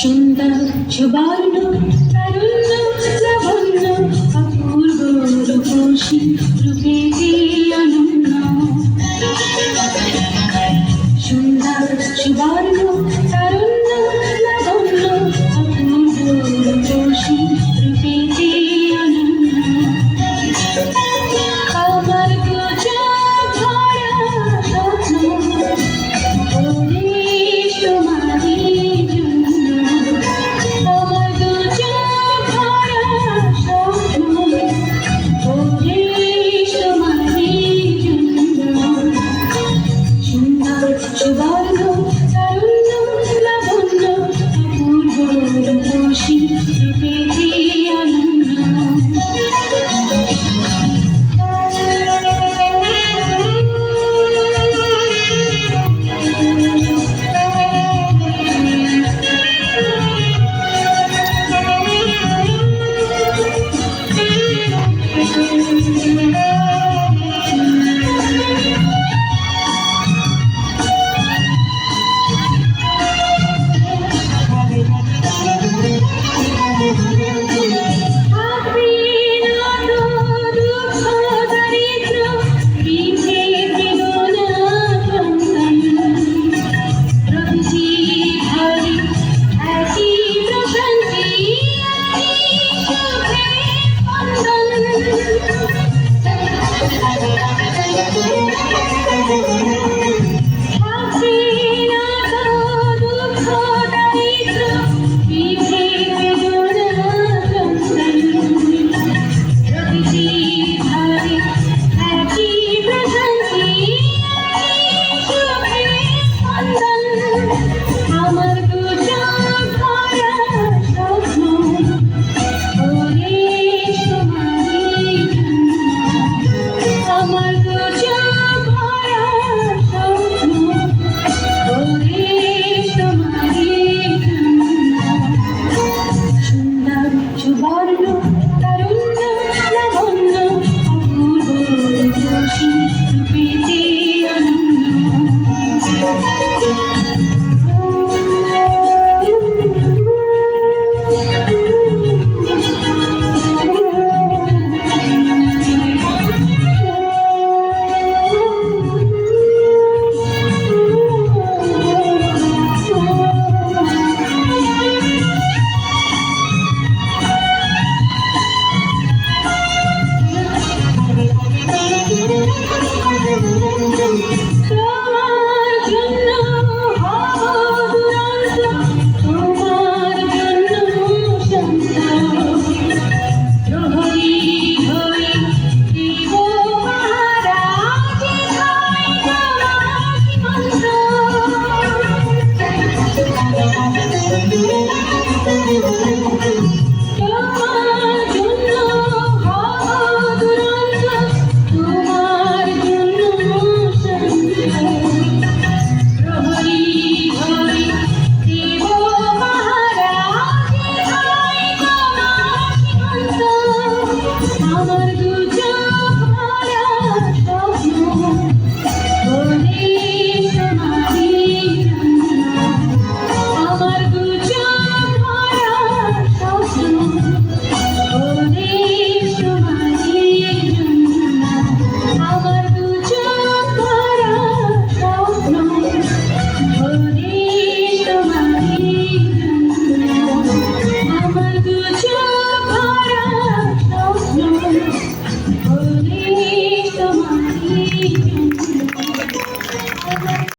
সুন্দর সুবর্ণ তারুণ্য লাবণ্য অপূর্ব রূপসী রূপে তোমারই জন্য সুন্দর সুবর্ণ